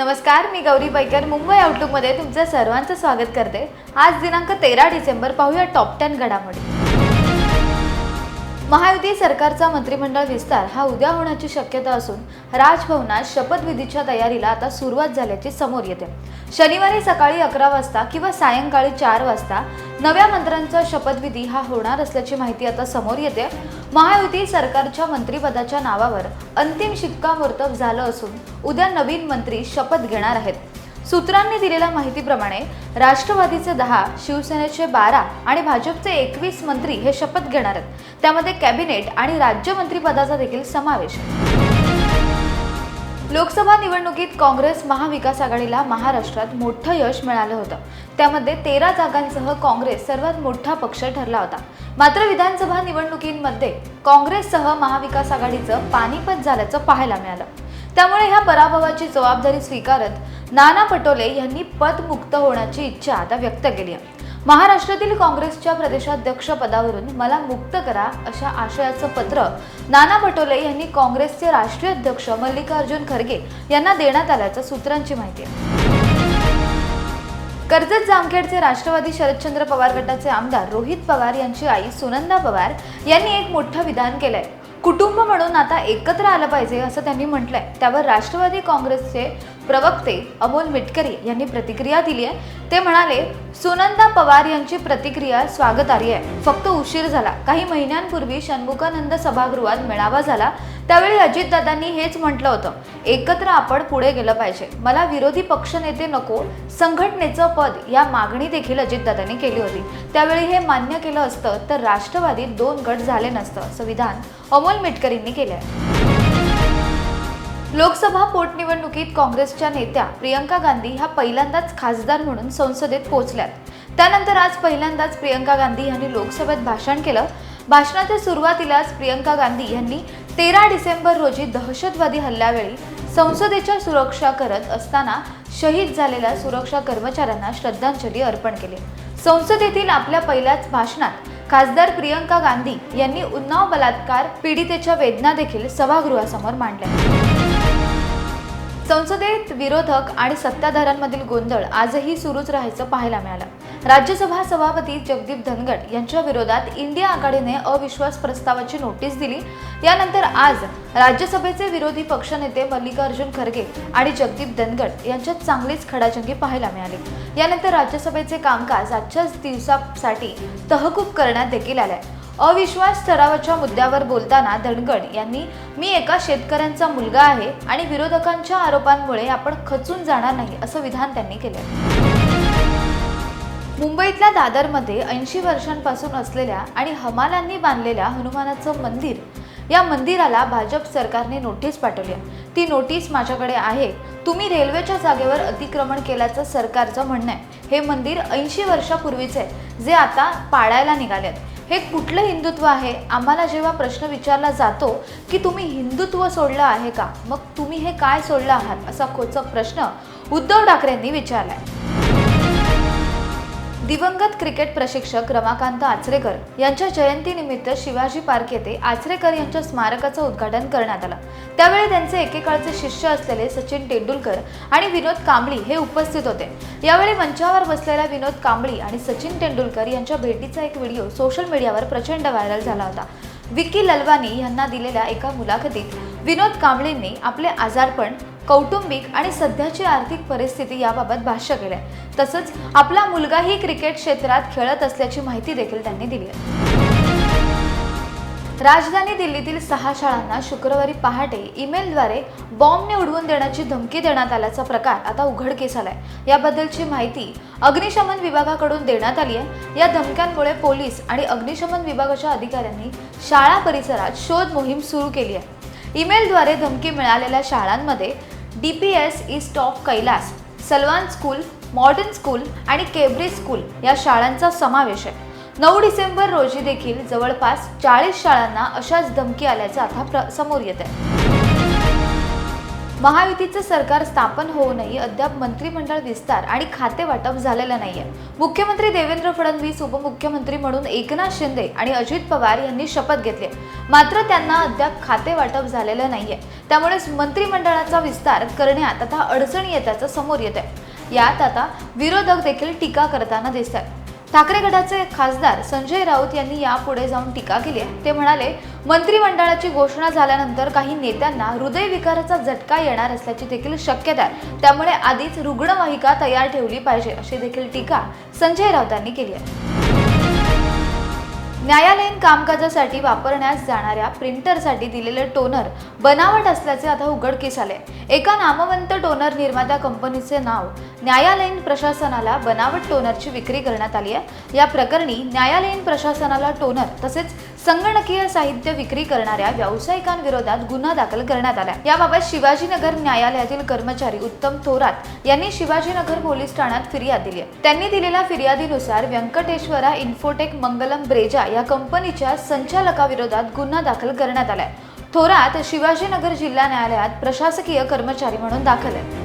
नमस्कार मी गौरी बैकर मुंबई आउटलुकमध्ये तुमचं सर्वांचं स्वागत करते. आज दिनांक तेरा डिसेंबर पाहूया टॉप टेन घडामोडी. महायुती सरकारचा मंत्रिमंडळ विस्तार हा उद्या होण्याची शक्यता असून राजभवनात शपथविधीच्या तयारीला आता सुरुवात झाल्याची समोर येते. शनिवारी सकाळी अकरा वाजता किंवा सायंकाळी चार वाजता नव्या मंत्र्यांचा शपथविधी हा होणार असल्याची माहिती आता समोर येते. महायुती सरकारच्या मंत्रिपदाच्या नावावर अंतिम शिक्कामोर्तब झालं असून उद्या नवीन मंत्री शपथ घेणार आहेत. सूत्रांनी दिलेल्या माहितीप्रमाणे राष्ट्रवादीचे दहा शिवसेनेचे बारा आणि भाजपचे एकवीस मंत्री हे शपथ घेणार आहेत. त्यामध्ये कॅबिनेट आणि राज्यमंत्रीपदाचा देखील समावेश लोकसभा निवडणुकीत काँग्रेस महाविकास आघाडीला महाराष्ट्रात मोठं यश मिळालं होतं. त्यामध्ये तेरा जागांसह काँग्रेस सर्वात मोठा पक्ष ठरला होता. मात्र विधानसभा निवडणुकींमध्ये काँग्रेससह महाविकास आघाडीचं पानिपत झाल्याचं पाहायला मिळालं. त्यामुळे ह्या पराभवाची जबाबदारी स्वीकारत नाना पटोले यांनी पदमुक्त होण्याची इच्छा आता व्यक्त केली आहे. महाराष्ट्रातील काँग्रेसच्या प्रदेशाध्यक्ष पदावरून मला मुक्त करा अशा आशयाचं पत्र नाना पटोले यांनी काँग्रेसचे राष्ट्रीय अध्यक्ष मल्लिकार्जुन खरगे यांना देण्यात आल्याचं सूत्रांची माहिती आहे. कर्जत जामखेडचे राष्ट्रवादी शरदचंद्र पवार गटाचे आमदार रोहित पवार यांची आई सुनंदा पवार यांनी एक मोठं विधान केलंय. कुटुंब म्हणून आता एकत्र आलं पाहिजे असं त्यांनी म्हटलंय. त्यावर राष्ट्रवादी काँग्रेसचे प्रवक्ते अमोल मिटकरी यांनी प्रतिक्रिया दिली आहे. ते म्हणाले सुनंदा पवार यांची प्रतिक्रिया स्वागतार्ह आहे. फक्त उशीर झाला. काही महिन्यांपूर्वी षण्मुखानंद सभागृहात मेळावा झाला. त्यावेळी अजितदादांनी हेच म्हटलं होतं एकत्र आपण पुढे गेलं पाहिजे. मला विरोधी पक्षनेते नको. संघटनेचं पद या मागणी देखील अजितदादांनी केली होती. त्यावेळी हे मान्य केलं असतं तर राष्ट्रवादीत दोन गट झाले नसतं. असं विधान अमोल मिटकरींनी केलं आहे लोकसभा पोटनिवडणुकीत काँग्रेसच्या नेत्या प्रियंका गांधी ह्या पहिल्यांदाच खासदार म्हणून संसदेत पोहोचल्यात. त्यानंतर आज पहिल्यांदाच प्रियंका गांधी यांनी लोकसभेत भाषण केलं. भाषणाच्या सुरुवातीलाच प्रियंका गांधी यांनी तेरा डिसेंबर रोजी दहशतवादी हल्ल्यावेळी संसदेच्या सुरक्षा करत असताना शहीद झालेल्या सुरक्षा कर्मचाऱ्यांना श्रद्धांजली अर्पण केली. संसदेतील आपल्या पहिल्याच भाषणात खासदार प्रियंका गांधी यांनी उन्नाव बलात्कार पीडितेच्या वेदना देखील सभागृहासमोर मांडल्या. संसदेत विरोधक आणि सत्ताधाऱ्यांमधील गोंधळ आजही सुरूच राहायचं पाहायला मिळालं. राज्यसभा सभापती जगदीप धनगड यांच्या विरोधात इंडिया आघाडीने अविश्वास प्रस्तावाची नोटीस दिली. यानंतर आज राज्यसभेचे विरोधी पक्षनेते मल्लिकार्जुन खरगे आणि जगदीप धनगड यांच्यात चांगलीच खडाजंगी पाहायला मिळाली. यानंतर राज्यसभेचे कामकाज आजच्याच दिवसासाठी तहकूब करण्यात देखील आलंय. अविश्वास ठरावाच्या मुद्द्यावर बोलताना धनगड यांनी मी एका शेतकऱ्यांचा मुलगा आहे आणि विरोधकांच्या आरोपांमुळे आपण खचून जाणार नाही असं विधान त्यांनी केलं. मुंबईतल्या दादरमध्ये ऐंशी वर्षांपासून असलेल्या आणि हमालांनी बांधलेल्या हनुमानाचं मंदिर या मंदिराला भाजप सरकारने नोटीस पाठवली. आहे ती नोटीस माझ्याकडे आहे. तुम्ही रेल्वेच्या जागेवर अतिक्रमण केल्याचं सरकारचं म्हणणं आहे. हे मंदिर ऐंशी वर्षापूर्वीचं आहे जे आता पाळायला निघाले आहेत हे कुठलं हिंदुत्व आहे? आम्हाला जेव्हा प्रश्न विचारला जातो की तुम्ही हिंदुत्व सोडलं आहे का? मग तुम्ही हे काय सोडलं आहात? असा खोचक प्रश्न उद्धव ठाकरेंनी विचारलाय. दिवंगत क्रिकेट प्रशिक्षक रमाकांत आचरेकर यांच्या जयंतीनिमित्त शिवाजी पार्क येथे आचरेकर यांच्या स्मारकाचं उद्घाटन करण्यात आलं. त्यावेळी त्यांचे एकेकाळचे शिष्य असलेले सचिन तेंडुलकर आणि विनोद कांबळी हे उपस्थित होते. यावेळी मंचावर बसलेल्या विनोद कांबळी आणि सचिन तेंडुलकर यांच्या भेटीचा एक व्हिडिओ सोशल मीडियावर प्रचंड व्हायरल झाला होता. विकी ललवानी यांना दिलेल्या एका मुलाखतीत विनोद कांबळींनी आपले आजारपण कौटुंबिक आणि सध्याची आर्थिक परिस्थिती याबाबत भाष्य केलंय. तसंच आपला मुलगाही क्रिकेट क्षेत्रात खेळत असल्याची माहिती देखील त्यांनी दिली आहे. राजधानी दिल्लीतील सहा शाळांना शुक्रवारी पहाटे ईमेलद्वारे बॉम्बने उडवून देण्याची धमकी देण्यात आल्याचा प्रकार आता उघडकीस आलाय. याबद्दलची माहिती अग्निशमन विभागाकडून देण्यात आली आहे. या धमक्यांमुळे पोलीस आणि अग्निशमन विभागाच्या अधिकाऱ्यांनी शाळा परिसरात शोध मोहीम सुरू केली आहे. ईमेलद्वारे धमकी मिळालेल्या शाळांमध्ये D P S East of Kailash Salwan school modern school आणि केब्रिज स्कूल या शाळांचा समावेश आहे. नऊ डिसेंबर रोजी देखील जवळपास चाळीस शाळांना अशाच धमकी आल्याचं आता प्र समोर येत आहे महायुतीचं सरकार स्थापन होऊनही अद्याप मंत्रिमंडळ विस्तार आणि खाते वाटप झालेलं नाहीये. मुख्यमंत्री देवेंद्र फडणवीस उपमुख्यमंत्री म्हणून एकनाथ शिंदे आणि अजित पवार यांनी शपथ घेतली. मात्र त्यांना अद्याप खाते वाटप झालेलं नाहीये. त्यामुळेच मंत्रिमंडळाचा विस्तार करण्यात आता अडचणी येत्याचं समोर येत आहे यात आता विरोधक देखील टीका करताना दिसत आहेत ठाकरे गटाचे खासदार संजय राऊत यांनी यापुढे जाऊन टीका केली आहे. ते म्हणाले मंत्रिमंडळाची घोषणा झाल्यानंतर काही नेत्यांना हृदयविकाराचा झटका येणार असल्याची देखील शक्यता आहे. त्यामुळे आधीच रुग्णवाहिका तयार ठेवली पाहिजे अशी देखील टीका संजय राऊतांनी केली आहे. न्यायालयीन कामकाजासाठी वापरण्यास जाणाऱ्या प्रिंटरसाठी दिलेले टोनर बनावट असल्याचे आता उघडकीस आले. एका नामवंत टोनर निर्मात्या कंपनीचे नाव न्यायालयीन प्रशासनाला बनावट टोनरची विक्री करण्यात आली आहे. या प्रकरणी न्यायालयीन प्रशासनाला टोनर तसेच संगणकीय साहित्य विक्री करणाऱ्या व्यावसायिकांविरोधात गुन्हा दाखल करण्यात आला याबाबत शिवाजीनगर न्यायालयातील कर्मचारी उत्तम थोरात यांनी शिवाजीनगर पोलीस ठाण्यात फिर्याद दिली आहे. त्यांनी दिलेल्या फिर्यादीनुसार व्यंकटेश्वरा इन्फोटेक मंगलम ब्रेजा या कंपनीच्या संचालकाविरोधात गुन्हा दाखल करण्यात आलाय. थोरात शिवाजीनगर जिल्हा न्यायालयात प्रशासकीय कर्मचारी म्हणून दाखल आहेत